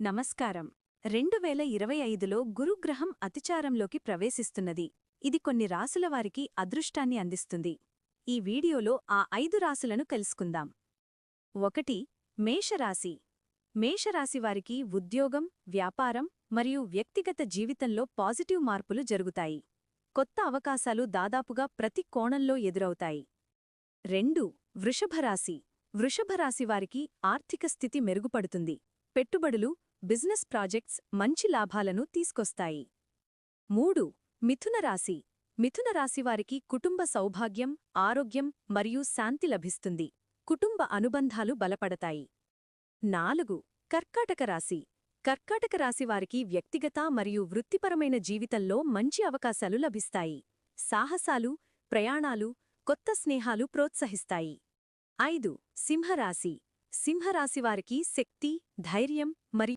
నమస్కారం. రెండు వేల ఇరవై ఐదులో గురుగ్రహం అతిచారంలోకి ప్రవేశిస్తున్నది. ఇది కొన్ని రాసుల వారికి అదృష్టాన్ని అందిస్తుంది. ఈ వీడియోలో ఆ ఐదు రాసులను తెలుసుకుందాం. ఒకటి మేషరాశి. మేషరాశివారికి ఉద్యోగం వ్యాపారం మరియు వ్యక్తిగత జీవితంలో పాజిటివ్ మార్పులు జరుగుతాయి. కొత్త అవకాశాలు దాదాపుగా ప్రతి కోణంలో ఎదురవుతాయి. రెండు వృషభరాశి. వృషభరాశివారికి ఆర్థిక స్థితి మెరుగుపడుతుంది. పెట్టుబడులు బిజినెస్ ప్రాజెక్ట్స్ మంచి లాభాలను తీసుకొస్తాయి. మూడు మిథున రాశి. మిథున రాశివారికి కుటుంబ సౌభాగ్యం ఆరోగ్యం మరియు శాంతి లభిస్తుంది. కుటుంబ అనుబంధాలు బలపడతాయి. నాలుగు కర్కాటక రాశి. కర్కాటక రాశివారికి వ్యక్తిగత మరియు వృత్తిపరమైన జీవితంలో మంచి అవకాశాలు లభిస్తాయి. సాహసాలు ప్రయాణాలు కొత్త స్నేహాలు ప్రోత్సహిస్తాయి. ఐదు సింహరాశి. సింహరాశివారికి శక్తి ధైర్యం మరియు